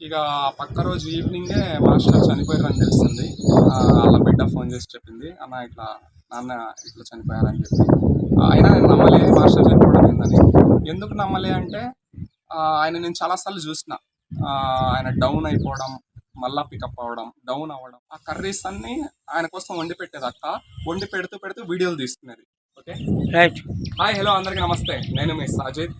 ఇక పక్క రోజు ఈవినింగే మాస్టర్ చనిపోయారని తెలిసింది ఆ, వాళ్ళ బిడ్డ ఫోన్ చేసి చెప్పింది అన్న ఇట్లా నాన్న ఇట్లా చనిపోయారని చెప్పి. అయినా నేను నమ్మలే మాస్టర్ చనిపోవడం ఏందని. ఎందుకు నమ్మలే అంటే ఆయన నేను చాలాసార్లు చూసిన. ఆయన డౌన్ అయిపోవడం మళ్ళా పికప్ అవ్వడం డౌన్ అవ్వడం. ఆ కర్రీస్ అన్ని ఆయన కోసం వండి పెట్టేది అక్క. వండి పెడుతూ పెడుతూ వీడియోలు తీసుకునేది ఓకే? రైట్ హాయ్ హలో అందరికీ నమస్తే. నేను మీ సాజిద్.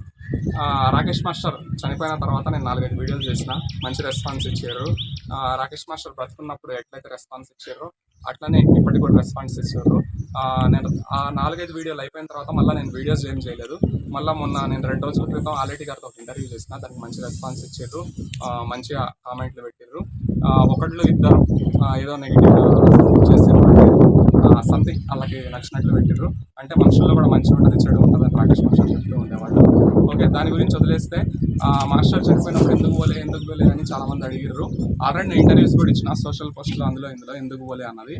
రాకేష్ మాస్టర్ చనిపోయిన తర్వాత నేను నాలుగైదు వీడియోలు చేసిన. మంచి రెస్పాన్స్ ఇచ్చారు. రాకేష్ మాస్టర్ బ్రతుకున్నప్పుడు ఎట్లయితే రెస్పాన్స్ ఇచ్చారో అట్లనే ఇప్పటికి కూడా రెస్పాన్స్ ఇచ్చారు. నేను ఆ నాలుగైదు వీడియోలు అయిపోయిన తర్వాత మళ్ళీ నేను వీడియోస్ ఏం చేయలేదు. మళ్ళీ మొన్న నేను రెండు రోజుల క్రితం ఆల్రెడీ గారితో ఒక ఇంటర్వ్యూ చేసిన. దానికి మంచి రెస్పాన్స్ ఇచ్చారు. మంచిగా కామెంట్లు పెట్టారు ఒకళ్ళు ఇద్దరు ఏదో నెగిటివ్ చేసారు సంథింగ్ వాళ్ళకి నచ్చినట్లు పెట్టారు అంటే మనుషుల్లో కూడా మంచి ఉంటుంది చెడు ఉంటుంది అని రాకేష్ మాస్టర్ చెప్తూ ఉండేవాళ్ళు. ఓకే దాని గురించి వదిలేస్తే మాస్టర్ చనిపోయినప్పుడు ఎందుకు పోలే ఎందుకు పోలే అని చాలామంది అడిగిర్రు. ఆల్రెడీ నేను ఇంటర్వ్యూస్ కూడా ఇచ్చిన సోషల్ పోస్టులు అందులో ఇందులో ఎందుకు పోలే అన్నది.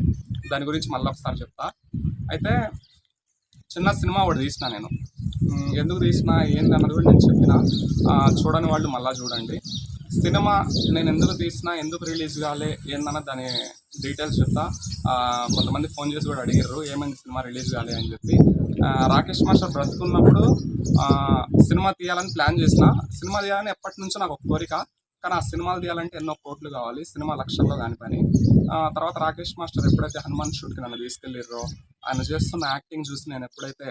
దాని గురించి మళ్ళీ ఒకసారి చెప్తా. అయితే చిన్న సినిమా ఒకటి తీసిన నేను. ఎందుకు తీసిన ఏంది అన్నది కూడా నేను చెప్పిన. చూడని వాళ్ళు మళ్ళీ చూడండి. సినిమా నేను ఎందుకు తీసినా ఎందుకు రిలీజ్ కాలే ఏందన్న దాని డీటెయిల్స్ చెప్తా. కొంతమంది ఫోన్ చేసి కూడా అడిగారు ఏమైంది సినిమా రిలీజ్ కాలే అని చెప్పి. రాకేష్ మాస్టర్ బ్రతుకున్నప్పుడు సినిమా తీయాలని ప్లాన్ చేసిన సినిమా తీయాలని ఎప్పటి నుంచో నాకు ఒక కోరిక. కానీ ఆ సినిమాలు తీయాలంటే ఎన్నో కోట్లు కావాలి సినిమా లక్షల్లో కాని పని. తర్వాత రాకేష్ మాస్టర్ ఎప్పుడైతే హనుమాన్ షూట్కి నన్ను తీసుకెళ్ళిర్రో ఆయన చేస్తున్న యాక్టింగ్ చూసి నేను ఎప్పుడైతే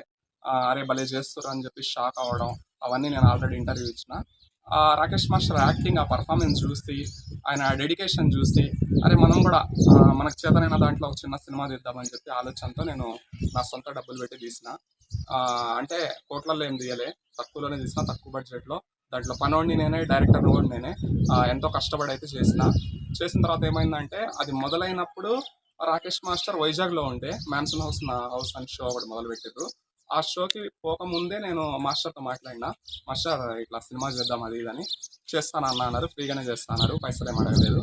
అరే భలే చేస్తారు అని చెప్పి షాక్ అవ్వడం అవన్నీ నేను ఆల్రెడీ ఇంటర్వ్యూ ఇచ్చిన. రాకేష్ మాస్టర్ యాక్టింగ్ ఆ పర్ఫార్మెన్స్ చూసి ఆయన డెడికేషన్ చూసి అరే మనం కూడా మనకు చేతనైన దాంట్లో ఒక చిన్న సినిమా తీద్దామని చెప్పి ఆలోచనతో నేను నా సొంత డబ్బులు పెట్టి తీసిన. అంటే కోట్లలో ఏం తీయలే. తక్కువలోనే తీసిన తక్కువ బడ్జెట్లో దాంట్లో పనోడిని నేనే డైరెక్టర్ కూడా నేనే ఎంతో కష్టపడి అయితే చేసిన. చేసిన తర్వాత ఏమైందంటే అది మొదలైనప్పుడు రాకేష్ మాస్టర్ వైజాగ్లో ఉండే మ్యాన్సన్ హౌస్ నా హౌస్ అని షో ఒకటి మొదలుపెట్టారు ఆ షోకి పోకముందే నేను మాస్టర్తో మాట్లాడినా మాస్టర్ ఇట్లా సినిమా చేద్దాం అది ఇది అని చేస్తాను అన్నారు. ఫ్రీగానే చేస్తాన్నారు. పైసలు ఏం అడగలేదు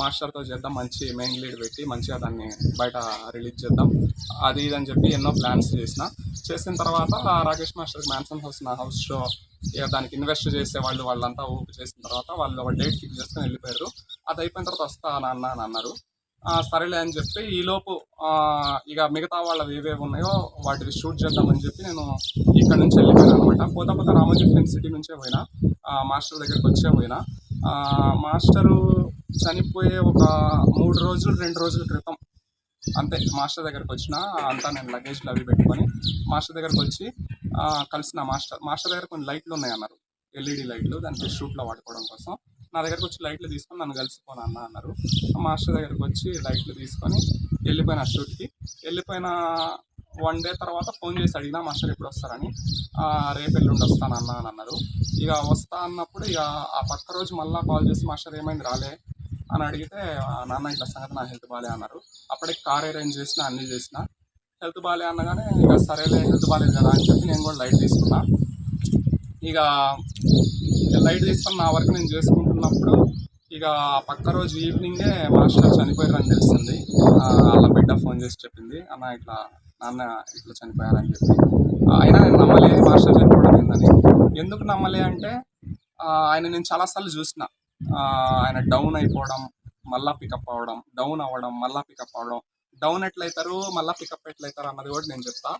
మాస్టర్తో చేద్దాం మంచి మెయిన్ లీడ్ పెట్టి మంచిగా దాన్ని బయట రిలీజ్ చేద్దాం అది ఇది అని చెప్పి ఎన్నో ప్లాన్స్ చేసిన. చేసిన తర్వాత రాకేష్ మాస్టర్ మ్యాన్సన్ హౌస్ నా హౌస్ షో ఇక దానికి ఇన్వెస్ట్ చేసే వాళ్ళు వాళ్ళంతా ఊపి చేసిన తర్వాత వాళ్ళు ఒక డేట్ ఫిక్స్ చేసుకుని వెళ్ళిపోయారు. అది అయిపోయిన తర్వాత వస్తా నాన్న అని అన్నారు. సరేలే అని చెప్పి ఈలోపు ఇక మిగతా వాళ్ళవి ఏవేవి ఉన్నాయో వాటిని షూట్ చేద్దామని చెప్పి నేను ఇక్కడ నుంచి వెళ్ళిపోయాను అనమాట పోతా పోతా రామోజీ ఫిల్మ్ సిటీ నుంచే పోయినా. మాస్టర్ దగ్గరికి వచ్చే పోయినా. మాస్టరు చనిపోయే ఒక మూడు రోజులు రెండు రోజుల క్రితం అంతే మాస్టర్ దగ్గరకు వచ్చిన. అంతా నేను లగేజ్లు అవి పెట్టుకొని మాస్టర్ దగ్గరకు వచ్చి కలిసిన మాస్టర్ మాస్టర్ దగ్గర కొన్ని లైట్లు ఉన్నాయి అన్నారు ఎల్ఈడి లైట్లు దానికి షూట్లో వాడుకోవడం కోసం. నా దగ్గరకు వచ్చి లైట్లు తీసుకొని నన్ను కలిసిపోను అన్న అన్నారు. మాస్టర్ దగ్గరకు వచ్చి లైట్లు తీసుకొని వెళ్ళిపోయిన షూట్కి. వెళ్ళిపోయిన వన్ డే తర్వాత ఫోన్ చేసి అడిగినా మాస్టర్ ఎప్పుడు వస్తారని? రేపు ఎల్లుండి వస్తాను అన్న అని అన్నారు. ఇక వస్తా అన్నప్పుడు ఇక ఆ పక్క రోజు మళ్ళీ కాల్ చేసి మాస్టర్ ఏమైంది? రాలే? అని అడిగితే నాన్న ఇట్లా సంగతి నా హెల్త్ బాగాలే అన్నారు. అప్పటికి కార్ అరేంజ్ చేసిన అన్నీ చేసిన. హెల్త్ బాగాలే అనగానే ఇక సరేలే హెల్త్ బాగాలేదు కదా అని చెప్పి నేను కూడా లైట్ తీసుకున్నా. ఇక లైట్ తీసుకొని నా వరకు నేను చేసుకుంటున్నప్పుడు ఇక పక్క రోజు ఈవినింగే మాస్టర్ చనిపోయారని తెలిసింది. వాళ్ళ బిడ్డ ఫోన్ చేసి చెప్పింది అన్న ఇట్లా నాన్న ఇట్లా చనిపోయారని చెప్పి. అయినా నేను నమ్మలే మాస్టర్ చనిపోవడం ఏందని. ఎందుకు నమ్మలే అంటే ఆయన నేను చాలాసార్లు చూసిన. ఆయన డౌన్ అయిపోవడం మళ్ళా పికప్ అవ్వడం డౌన్ అవ్వడం మళ్ళా పికప్ అవ్వడం. డౌన్ ఎట్లయితారు మళ్ళా పికప్ ఎట్లయితారు అన్నది కూడా నేను చెప్తా.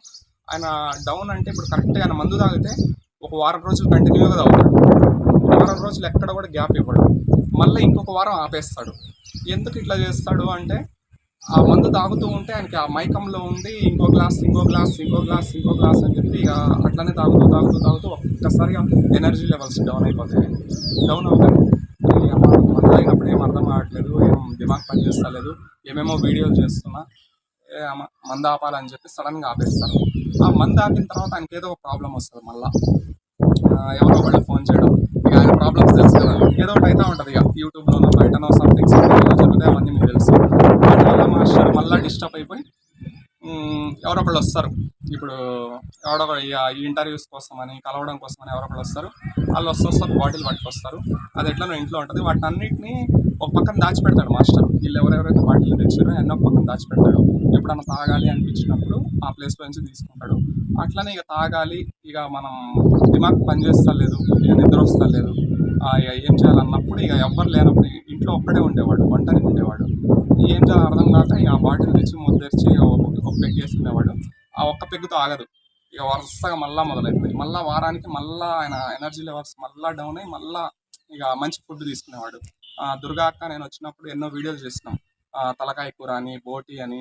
ఆయన డౌన్ అంటే ఇప్పుడు కరెక్ట్గా ఆయన మందు తాగితే ఒక వారం రోజులు కంటిన్యూగా తాగుతాడు. వారం రోజులు ఎక్కడ కూడా గ్యాప్ ఇవ్వడు. మళ్ళీ ఇంకొక వారం ఆపేస్తాడు. ఎందుకు ఇట్లా చేస్తాడు అంటే ఆ మందు తాగుతూ ఉంటే ఆయనకి ఆ మైకంలో ఉండి ఇంకో గ్లాస్ ఇంకో గ్లాస్ ఇంకో గ్లాస్ ఇంకో గ్లాస్ అని చెప్పి ఇక అట్లనే తాగుతూ తాగుతూ తాగుతూ ఒక్కసారిగా ఎనర్జీ లెవెల్స్ డౌన్ అయిపోతాయి. డౌన్ అవుతాయి. మందు అయినప్పుడు ఏం అర్థం కావట్లేదు ఏం దిమాగ్ పని చేస్తలేదు ఏమేమో వీడియోలు చేస్తున్నా ఏ మందు ఆపాలని చెప్పి సడన్గా ఆపేస్తారు ఆ మందు ఆపిన తర్వాత ఆయనకి ఏదో ఒక ప్రాబ్లం వస్తుంది మళ్ళీ. ఎవరో ఒకళ్ళు ఫోన్ చేయడం ఇక ఆయన ప్రాబ్లమ్స్ తెలుసు కదా అయితే ఉంటుంది ఇక. యూట్యూబ్లోనో బయటనో సంథింగ్ సంథింగ్ జరుగుతాయి అవన్నీ మీకు తెలుసు. వాటి వల్ల మాస్టర్ మళ్ళీ డిస్టర్బ్ అయిపోయి ఎవరొకళ్ళు వస్తారు. ఇప్పుడు ఎవడొక ఇక ఈ ఇంటర్వ్యూస్ కోసమని కలవడం కోసం అని ఎవరో ఒకళ్ళు వస్తారు. వాళ్ళు వస్తూ వస్తారు బాటిల్ పట్టుకొస్తారు. అది ఎట్లనో ఇంట్లో ఉంటుంది? వాటిని అన్నింటినీ ఒక పక్కన దాచిపెడతాడు మాస్టర్. వీళ్ళు ఎవరెవరైతే బాటిల్ తెచ్చారో అన్నీ ఒక పక్కన దాచిపెడతాడు. ఎప్పుడన్నా తాగాలి అనిపించినప్పుడు ఆ ప్లేస్లో నుంచి తీసుకుంటాడు. అట్లనే ఇక తాగాలి ఇక మనం దిమాగ్ పనిచేస్తలేదు ఇక నిద్ర వస్తలేదు. ఏం చేయాలన్నప్పుడు ఇక ఎవ్వరు లేనప్పుడు ఇంట్లో ఒక్కడే ఉండేవాడు ఒంటరిగా ఉండేవాడు. ఏం చేయాలో అర్థం కాక ఇక ఆ బాటిల్ తెచ్చి ముద్దరిచి ఒక ఒక పెగ్ వేసుకునేవాడు. ఆ ఒక్క పెగ్గుతో ఆగదు. ఇక వరుసగా మళ్ళా మొదలైపోయింది. మళ్ళీ వారానికి మళ్ళా ఆయన ఎనర్జీ లెవెల్స్ మళ్ళా డౌన్ అయ్యి మళ్ళా ఇక మంచి ఫుడ్ తీసుకునేవాడు. దుర్గా అక్క నేను వచ్చినప్పుడు ఎన్నో వీడియోలు చేసినాం. తలకాయ కూర అని బోటి అని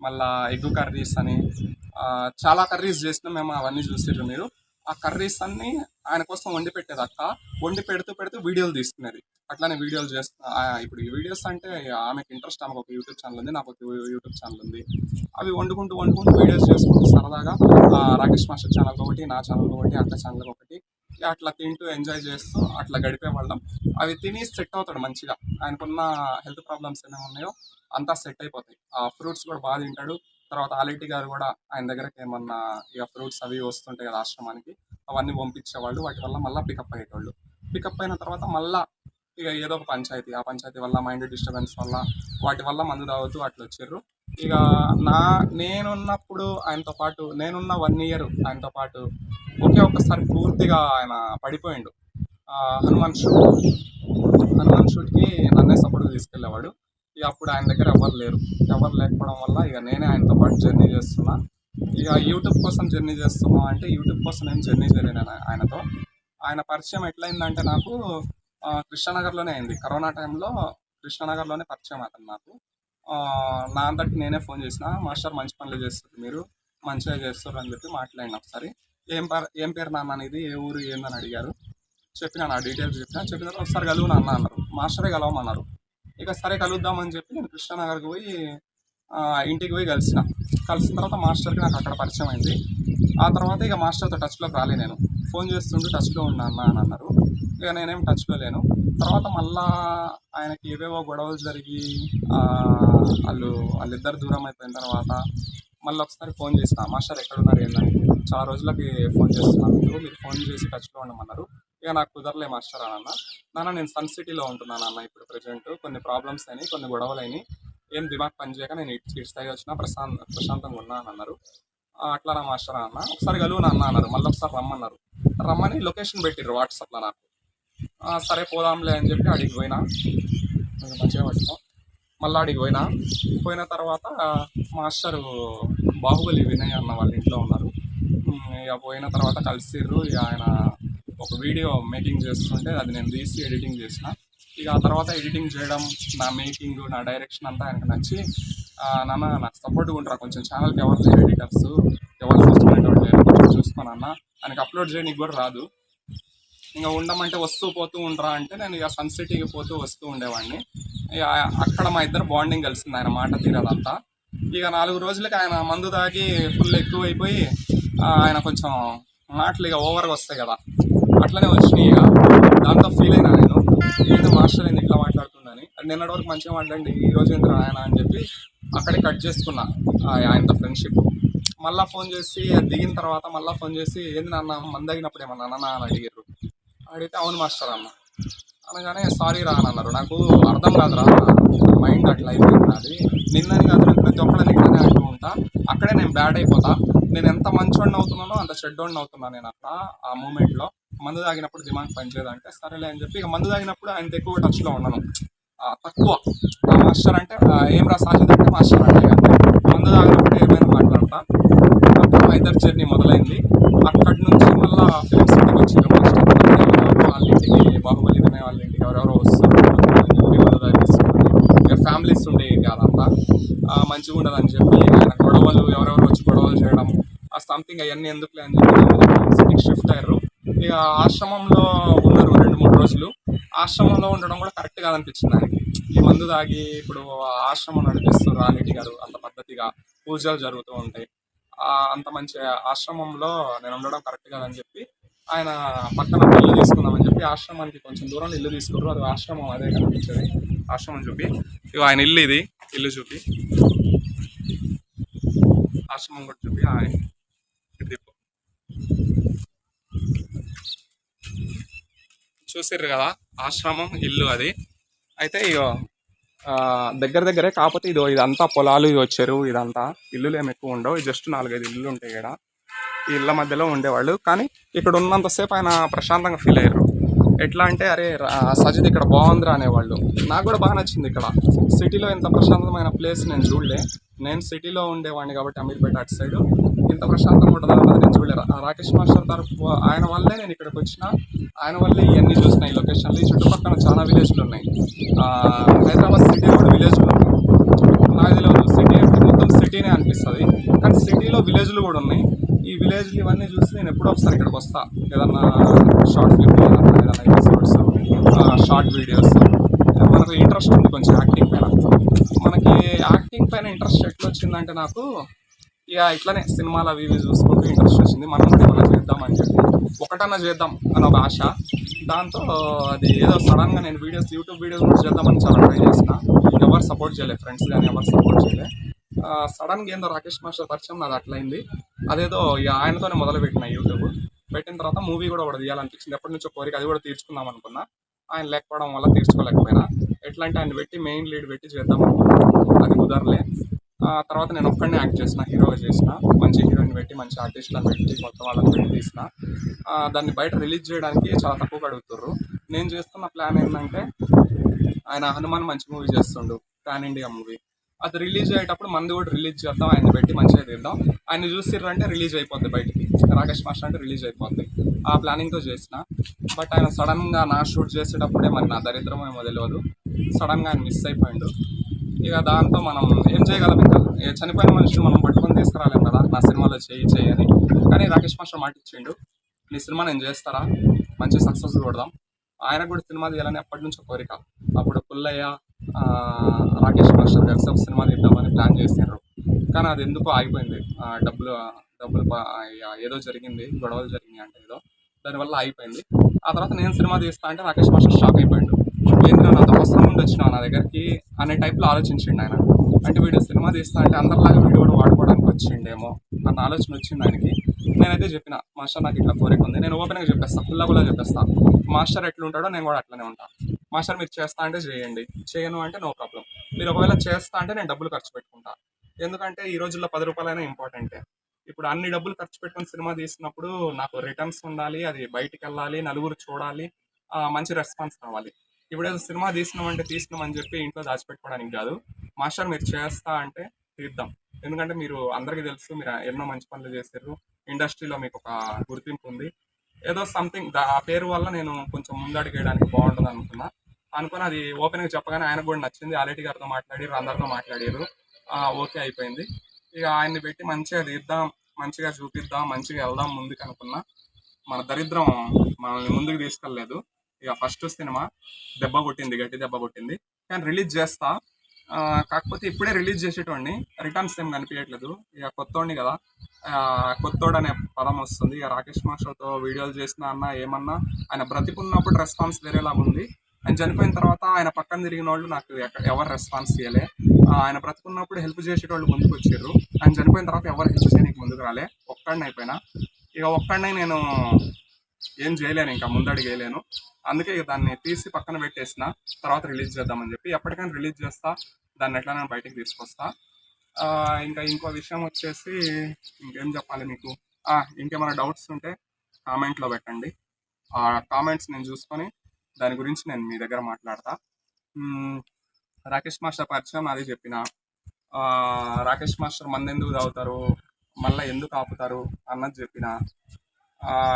మళ్ళా ఎగ్ కర్రీస్ అని చాలా కర్రీస్ చేసినాం మేము అవన్నీ చూసారు మీరు. ఆ కర్రీస్ అన్ని ఆయన కోసం వండి పెట్టేది అక్క. వండి పెడుతూ పెడుతూ వీడియోలు తీసుకునేది. అట్లానే వీడియోలు చేస్తా ఇప్పుడు ఈ వీడియోస్ అంటే ఆమెకి ఇంట్రెస్ట్ ఆమెకు ఒక యూట్యూబ్ ఛానల్ ఉంది నాకు ఒక యూట్యూబ్ ఛానల్ ఉంది. అవి వండుకుంటూ వండుకుంటూ వీడియోస్ చేసుకుంటూ సరదాగా రాకేష్ మాస్టర్ ఛానల్ ఒకటి నా ఛానల్ ఒకటి అక్క ఛానల్ ఒకటి అట్లా తింటూ ఎంజాయ్ చేస్తూ అట్లా గడిపే వాళ్ళం. అవి తిని సెట్ అవుతాడు మంచిగా. ఆయనకున్న హెల్త్ ప్రాబ్లమ్స్ ఏమేమి ఉన్నాయో అంతా సెట్ అయిపోతాయి. ఆ ఫ్రూట్స్ కూడా బాగా తింటాడు. తర్వాత ఆలెట్టి గారు కూడా ఆయన దగ్గరకి ఏమన్నా ఇక ఫ్రూట్స్ అవి వస్తుంటాయి కదా ఆశ్రమానికి అవన్నీ పంపించేవాళ్ళు. వాటి వల్ల మళ్ళీ పికప్ అయ్యేటోళ్ళు. పికప్ అయిన తర్వాత మళ్ళా ఇక ఏదో ఒక పంచాయతీ ఆ పంచాయతీ వల్ల మైండ్ డిస్టర్బెన్స్ వల్ల వాటి వల్ల మందు తాగుతూ అట్లా వచ్చారు. ఇక నా నేనున్నప్పుడు ఆయనతో పాటు నేనున్న వన్ ఇయర్ ఆయనతో పాటు ఒకే ఒక్కసారి పూర్తిగా ఆయన పడిపోయిండు. హనుమాన్ షూట్ హనుమాన్ షూట్కి నన్నే సపోర్ట్ తీసుకెళ్ళేవాడు. ఇక అప్పుడు ఆయన దగ్గర ఎవరు లేరు. ఎవరు లేకపోవడం వల్ల ఇక నేనే ఆయనతో పాటు జర్నీ చేస్తున్నా. ఇక యూట్యూబ్ కోసం జర్నీ చేస్తున్నా అంటే యూట్యూబ్ కోసం నేను జర్నీ చేయలేను ఆయనతో. ఆయన పరిచయం ఎట్లయిందంటే నాకు కృష్ణానగర్లోనే అయింది. కరోనా టైంలో కృష్ణానగర్లోనే పరిచయం అతను నాకు. నా అంతటి నేనే ఫోన్ చేసిన మాస్టర్ మంచి పనులు చేస్తారు మీరు మంచిగా చేస్తారు అని చెప్పి మాట్లాడిన ఒకసారి. ఏం పేరు ఏం పేరు నాన్న అనేది ఏ ఊరు? ఏందని అడిగారు. చెప్పిన నా డీటెయిల్స్ చెప్పిన. చెప్పిన ఒకసారి కలువు నాన్న అన్నారు. మాస్టరే కలవమన్నారు. ఇక సరే కలుద్దామని చెప్పి నేను కృష్ణానగర్కి పోయి ఇంటికి పోయి కలిసిన. కలిసిన తర్వాత మాస్టర్కి నాకు అక్కడ పరిచయం అయింది. ఆ తర్వాత ఇక మాస్టర్తో టచ్లోకి రాలే నేను. ఫోన్ చేస్తుంటే టచ్లో ఉన్నా అని అన్నారు. ఇక నేనేం టచ్లో లేను. తర్వాత మళ్ళా ఆయనకి ఏవేవో గొడవలు జరిగి వాళ్ళు వాళ్ళిద్దరు దూరం అయిపోయిన తర్వాత మళ్ళీ ఒకసారి ఫోన్ చేసిన. మాస్టర్ ఎక్కడున్నారు ఏంటని చాలా రోజులకి ఫోన్ చేస్తున్నాను మీరు ఫోన్ చేసి టచ్లో ఉండమన్నారు. ఇక నాకు కుదరలే మాస్టర్ అన్న నాన్న నేను సన్ సిటీలో ఉంటున్నాను అన్న ఇప్పుడు ప్రజెంట్. కొన్ని ప్రాబ్లమ్స్ అయినాయి కొన్ని గొడవలు అయినాయి. ఏం దిమాగ్ పని చేయక నేను ఇటు ఇటు స్థాయి వచ్చినా ప్రశాంత ప్రశాంతంగా ఉన్నాను అన్నారు. అట్లా నా మాస్టర్ అన్న ఒకసారి గలువు నాన్న అన్నారు. మళ్ళీ ఒకసారి రమ్మన్నారు. రమ్మని లొకేషన్ పెట్టిర్రు వాట్సాప్లో నాకు. సరే పోదాంలే అని చెప్పి అడిగి పోయినా. కొంచెం మంచిగా పట్టుకో. మళ్ళీ అడిగి పోయినా. పోయిన తర్వాత మాస్టరు బాహుబలి వినయ్ అన్న వాళ్ళ ఇంట్లో ఉన్నారు. ఇక పోయిన తర్వాత కలిసిర్రు. ఇక ఆయన ఒక వీడియో మేకింగ్ చేస్తుంటే అది నేను తీసి ఎడిటింగ్ చేసిన. ఇక ఆ తర్వాత ఎడిటింగ్ చేయడం నా మేకింగ్ నా డైరెక్షన్ అంతా ఆయనకు నచ్చి నాన్న నాకు సపోర్ట్గా ఉంటారా కొంచెం ఛానల్కి ఎవరు లేరు ఎడిటర్స్ ఎవరు చూసుకునేటోళ్ళు లేరు కొంచెం చూసుకోనన్నా ఆయనకి అప్లోడ్ చేయడానికి కూడా రాదు. ఇంకా ఉండమంటే వస్తూ పోతూ ఉండరా అంటే నేను ఇక సన్ సిటీకి పోతూ వస్తూ ఉండేవాడిని. ఇక అక్కడ మా ఇద్దరు బాండింగ్ కలిసింది ఆయన మాట తీరదంతా ఇక నాలుగు రోజులకి ఆయన మందు తాగి ఫుల్ ఎక్కువైపోయి ఆయన కొంచెం మాటలు ఇక ఓవర్గా వస్తాయి కదా. అట్లనే వచ్చినాయి ఇక. దాంతో ఫీల్ అయినా నేను. ఏంటి మాస్టర్ ఏంది ఇట్లా మాట్లాడుతుందని. అది నిన్నటి వరకు మంచిగా మాట్లాడండి ఈ రోజు ఏంటి ఆయన అని చెప్పి అక్కడే కట్ చేసుకున్నా ఆయనతో ఫ్రెండ్షిప్ మళ్ళీ ఫోన్ చేసి దిగిన తర్వాత మళ్ళీ ఫోన్ చేసి ఏంది నాన్న మందగినప్పుడు ఏమన్నా నాన్న అని అడిగారు. అడిగితే అవును మాస్టర్ అన్న. అనగానే సారీ రా అని అన్నారు నాకు అర్థం కాదురా. మైండ్ అట్లా అయిపోయింది నాది. నిన్నని కాదు నేను ప్రతి ఒక్కళ్ళని నిన్ననే అంటూ ఉంటా. అక్కడే నేను బ్యాడ్ అయిపోతా. నేను ఎంత మంచోడిని అవుతున్నానో అంత చెడ్డోడిని అవుతున్నా నేను అక్కడ ఆ మూమెంట్లో మందు తాగినప్పుడు దిమాగ్ పనిచేయదంటే సరేలే అని చెప్పి ఇక మందు తాగినప్పుడు ఆయనతో ఎక్కువ టచ్లో ఉన్నాను తక్కువ. మాస్టర్ అంటే ఏం రా సాధ్యత అంటే మాస్టర్ అంటే మందు తాగినప్పుడు ఏమైనా మాట్లాడతా. అప్పుడు మా ఇద్దరు జర్నీ మొదలైంది. అక్కడి నుంచి మళ్ళా ఫిలిం సిటీకి వచ్చింది మాస్టర్. వాళ్ళ ఇంటికి బాహుబలి వినయ్ వాళ్ళ ఇంటికి ఎవరెవరో వస్తారు. ఇక ఫ్యామిలీస్ ఉండేవి అదంతా మంచిగా ఉండదని చెప్పి ఆయన గొడవలు ఎవరెవరు వచ్చి గొడవలు చేయడం ఆ సంథింగ్ అవన్నీ ఎందుకులే అని చెప్పి సిటీకి షిఫ్ట్ అయ్యారు. ఆశ్రమంలో ఉన్నారు రెండు మూడు రోజులు. ఆశ్రమంలో ఉండడం కూడా కరెక్ట్ కాదనిపించింది ఆయనకి ఈ మందు తాగి ఇప్పుడు ఆశ్రమం నడిపిస్తారు రాలిటి గారు అంత పద్ధతిగా పూజలు జరుగుతూ ఉంటాయి. అంత మంచి ఆశ్రమంలో నేను ఉండడం కరెక్ట్ కాదని చెప్పి ఆయన పక్కన ఇల్లు తీసుకుందామని చెప్పి ఆశ్రమానికి కొంచెం దూరంలో ఇల్లు తీసుకుర్రు అది ఆశ్రమం అదే కనిపించేది. ఆశ్రమం చూపి. ఇవి ఆయన ఇల్లు ఇది ఇల్లు చూపి. ఆశ్రమం కూడా చూపి ఆయన. చూసిర్రు కదా ఆశ్రమం ఇల్లు అది. అయితే ఇగో దగ్గర దగ్గరే కాకపోతే ఇదో ఇదంతా పొలాలు ఇగో వచ్చారు ఇదంతా. ఇల్లులు ఏమి ఎక్కువ ఉండవు జస్ట్ నాలుగైదు ఇల్లులు ఉంటాయి ఇక్కడ. ఈ ఇళ్ళ మధ్యలో ఉండేవాళ్ళు. కానీ ఇక్కడ ఉన్నంతసేపు ఆయన ప్రశాంతంగా ఫీల్ అయ్యారు. ఎట్లా అంటే అరే రా- సజిత్ ఇక్కడ బాగుందిరా అనేవాళ్ళు. నాకు కూడా బాగా నచ్చింది ఇక్కడ. సిటీలో ఇంత ప్రశాంతమైన ప్లేస్ నేను చూడలే. నేను సిటీలో ఉండేవాడిని కాబట్టి అమీర్పేట అటు సైడ్. ఇంత ప్రశాంతంగా ఉంటుంది అన్నది నేను చూడలేరు ఆ రాకేష్ మాస్టర్ తరఫు ఆయన వల్లే నేను ఇక్కడికి వచ్చిన. ఆయన వల్లే ఇవన్నీ చూసిన ఈ లొకేషన్లు. ఈ చుట్టుపక్కల చాలా విలేజ్లు ఉన్నాయి. హైదరాబాద్ సిటీ కూడా విలేజ్లు ఉన్నాయి. నాకు తెలియదు సిటీ అంటే మొత్తం సిటీనే అనిపిస్తుంది. కానీ సిటీలో విలేజ్లు కూడా ఉన్నాయి. ఈ విలేజ్లు ఇవన్నీ చూసి నేను ఎప్పుడో ఒకసారి ఇక్కడికి వస్తా. ఏదన్నా షార్ట్ ఫిల్మ్ ఏదన్నా ఎపిసోడ్స్ షార్ట్ వీడియోస్ మనకు ఇంట్రెస్ట్ ఉంది కొంచెం యాక్టింగ్ పైన. మనకి యాక్టింగ్ పైన ఇంట్రెస్ట్ ఎట్లా వచ్చిందంటే నాకు ఇక ఇట్లానే సినిమాలు అవి ఇవి చూసుకుంటూ ఇంట్రెస్ట్ వచ్చింది. మనం కూడా ఏమైనా చేద్దామని చెప్పి ఒకటన్నా చేద్దాం అని ఒక ఆశ. దాంతో అది ఏదో సడన్గా నేను వీడియోస్ యూట్యూబ్ వీడియోస్ కూడా చేద్దామని చాలా ట్రై చేసిన. ఎవరు సపోర్ట్ చేయలేదు ఫ్రెండ్స్ కానీ ఎవరు సపోర్ట్ చేయలే. సడన్గా ఏందో రాకేష్ మాస్టర్ పరిచయం నాది అట్లయింది అదేదో ఇక ఆయనతోనే మొదలు పెట్టిన యూట్యూబ్ పెట్టిన తర్వాత మూవీ కూడా ఒకటి తీయాలనిపించింది. ఎప్పటి నుంచో కోరిక అది కూడా తీర్చుకుందాం అనుకున్నా. ఆయన లేకపోవడం వల్ల తీర్చుకోలేకపోయినా. ఎట్లా అంటే ఆయన పెట్టి మెయిన్ లీడ్ పెట్టి చేద్దాం అది కుదరలే. తర్వాత నేను ఒక్కడనే యాక్ట్ చేసిన హీరోగా చేసిన మంచి హీరోయిన్ పెట్టి మంచి ఆర్టిస్ట్లను పెట్టి కొత్త వాళ్ళని పెట్టి తీసిన దాన్ని బయట రిలీజ్ చేయడానికి చాలా తక్కువ అడుగుతుర్రు నేను చేస్తున్న ప్లాన్ ఏంటంటే ఆయన హనుమాన్ మంచి మూవీ చేస్తుండు పాన్ ఇండియా మూవీ. అది రిలీజ్ అయ్యేటప్పుడు మంది కూడా రిలీజ్ చేద్దాం ఆయన పెట్టి మంచిగా తీద్దాం ఆయన చూసిర్రంటే రిలీజ్ అయిపోద్ది బయటికి. రాకేష్ మాస్టర్ అంటే రిలీజ్ అయిపోద్ది. ఆ ప్లానింగ్తో చేసిన. బట్ ఆయన సడన్గా నా షూట్ చేసేటప్పుడే మరి నా దరిద్రం ఏమో తెలియదు సడన్గా ఆయన మిస్ అయిపోయిండు. ఇక దాంతో మనం ఏం చేయగలం ఇంకా? చనిపోయిన మనిషిని మనం పట్టుకొని తీసుకురాలేం కదా? నా సినిమాలో చేయి చేయి అని. కానీ రాకేష్ మాస్టర్ మాట ఇచ్చిండు. నీ సినిమా నేను చేస్తారా? మంచి సక్సెస్ కొడదాం. ఆయన కూడా సినిమా తీయాలని అప్పటి నుంచి కోరిక. అప్పుడు పుల్లయ్య రాకేష్ మాస్టర్ కలిసి ఒక సినిమా తీద్దామని ప్లాన్ చేసినారు కానీ అది ఎందుకు ఆగిపోయింది. డబ్బులు డబ్బులు ఇక ఏదో జరిగింది గొడవలు జరిగినాయి అంటే ఏదో. దానివల్ల ఆగిపోయింది. ఆ తర్వాత నేను సినిమా తీస్తా అంటే రాకేష్ మాస్టర్ షాక్ అయిపోయాడు. ఏంటి నన్ను అంత అవసరం ముందు వచ్చినావు నా దగ్గరికి? అనే టైప్లో ఆలోచించిండు ఆయన. అంటే వీడు సినిమా తీస్తా అంటే అందరిలాగా వీడు కూడా వాడుకోవడానికి వచ్చిండేమో అన్న ఆలోచన వచ్చింది ఆయనకి. నేనైతే చెప్పిన మాస్టర్ నాకు ఇట్లా కోరిక ఉంది. నేను ఓపెన్గా చెప్పేస్తాను ఫుల్లా కూడా చెప్పేస్తా. మాస్టర్ ఎట్లా ఉంటాడో నేను కూడా అట్లనే ఉంటా. మాస్టర్ మీరు చేస్తా అంటే చేయండి. చేయను అంటే నో ప్రాబ్లం మీరు ఒకవేళ చేస్తా అంటే నేను డబ్బులు ఖర్చు పెట్టుకుంటా. ఎందుకంటే ఈ రోజుల్లో పది రూపాయలైనా ఇంపార్టెంటే. ఇప్పుడు అన్ని డబ్బులు ఖర్చు పెట్టుకుని సినిమా తీసినప్పుడు నాకు రిటర్న్స్ ఉండాలి అది బయటికి వెళ్ళాలి నలుగురు చూడాలి మంచి రెస్పాన్స్ రావాలి. ఇప్పుడు తీసినాం సినిమా తీసినామంటే తీసినామని చెప్పి ఇంట్లో దాచిపెట్టుకోవడానికి కాదు. మాస్టర్ మీరు చేస్తా అంటే తీద్దాం. ఎందుకంటే మీరు అందరికీ తెలుసు మీరు ఎన్నో మంచి పనులు చేశారు ఇండస్ట్రీలో మీకు ఒక గుర్తింపు ఉంది. ఏదో సంథింగ్ ఆ పేరు వల్ల నేను కొంచెం ముందడిగేయడానికి బాగుంటుంది అనుకున్నా. అనుకుని అది ఓపెన్గా చెప్పగానే ఆయన కూడా నచ్చింది. ఆలెటి గారితో మాట్లాడారు అందరితో మాట్లాడారు ఓకే అయిపోయింది. ఇక ఆయన్ని పెట్టి మంచిగా తీద్దాం మంచిగా చూపిద్దాం మంచిగా వెళ్దాం ముందుకు అనుకున్నా. మన దరిద్రం మనల్ని ముందుకు తీసుకెళ్ళలేదు. ఇక ఫస్ట్ సినిమా దెబ్బ కొట్టింది గట్టి దెబ్బ కొట్టింది. కానీ రిలీజ్ చేస్తా. కాకపోతే ఇప్పుడే రిలీజ్ చేసేటోడిని రిటర్న్స్ ఏం కనిపించట్లేదు. ఇక కొత్తోడిని కదా. కొత్తోడు అనే పదం వస్తుంది. ఇక రాకేష్ మాస్టర్తో వీడియోలు చేసిన అన్న ఏమన్నా ఆయన బ్రతికున్నప్పుడు రెస్పాన్స్ వేరేలాగా ఉంది. ఆయన చనిపోయిన తర్వాత ఆయన పక్కన తిరిగిన వాళ్ళు నాకు ఎవరు రెస్పాన్స్ చేయలే. ఆయన బ్రతుకున్నప్పుడు హెల్ప్ చేసేటోళ్ళు ముందుకు వచ్చారు ఆయన చనిపోయిన తర్వాత ఎవరు హెల్ప్ చేయడానికి ముందుకు రాలే. ఒక్కడిని అయిపోయినా. ఇక ఒక్కడిని నేను ఏం చేయలేను ఇంకా ముందడుగు వేయలేను. అందుకే ఇక దాన్ని తీసి పక్కన పెట్టేసిన తర్వాత రిలీజ్ చేద్దామని చెప్పి ఎప్పటికైనా రిలీజ్ చేస్తా దాన్ని ఎట్లా నేను బయటికి తీసుకొస్తా. ఇంకా ఇంకో విషయం వచ్చేసి ఇంకేం చెప్పాలి మీకు? ఇంకేమైనా డౌట్స్ ఉంటే కామెంట్లో పెట్టండి. ఆ కామెంట్స్ నేను చూసుకొని దాని గురించి నేను మీ దగ్గర మాట్లాడతా. రాకేష్ మాస్టర్ పరిచయం అది చెప్పిన. రాకేష్ మాస్టర్ మంది ఎందుకు తాగుతారు? మళ్ళీ ఎందుకు ఆపుతారు? అన్నది చెప్పిన.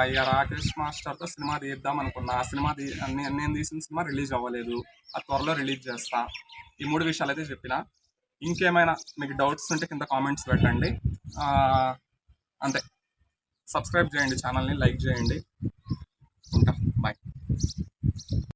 ఇక రాకేష్ మాస్టర్తో సినిమా తీద్దాం అనుకున్నా. ఆ సినిమా తీ నేను తీసిన సినిమా రిలీజ్ అవ్వలేదు. ఆ త్వరలో రిలీజ్ చేస్తా. ఈ మూడు విషయాలు అయితే చెప్పిన. ఇంకేమైనా మీకు డౌట్స్ ఉంటే కింద కామెంట్స్ పెట్టండి. అంతే. సబ్స్క్రైబ్ చేయండి ఛానల్ని లైక్ చేయండి. ఉంటా. బాయ్.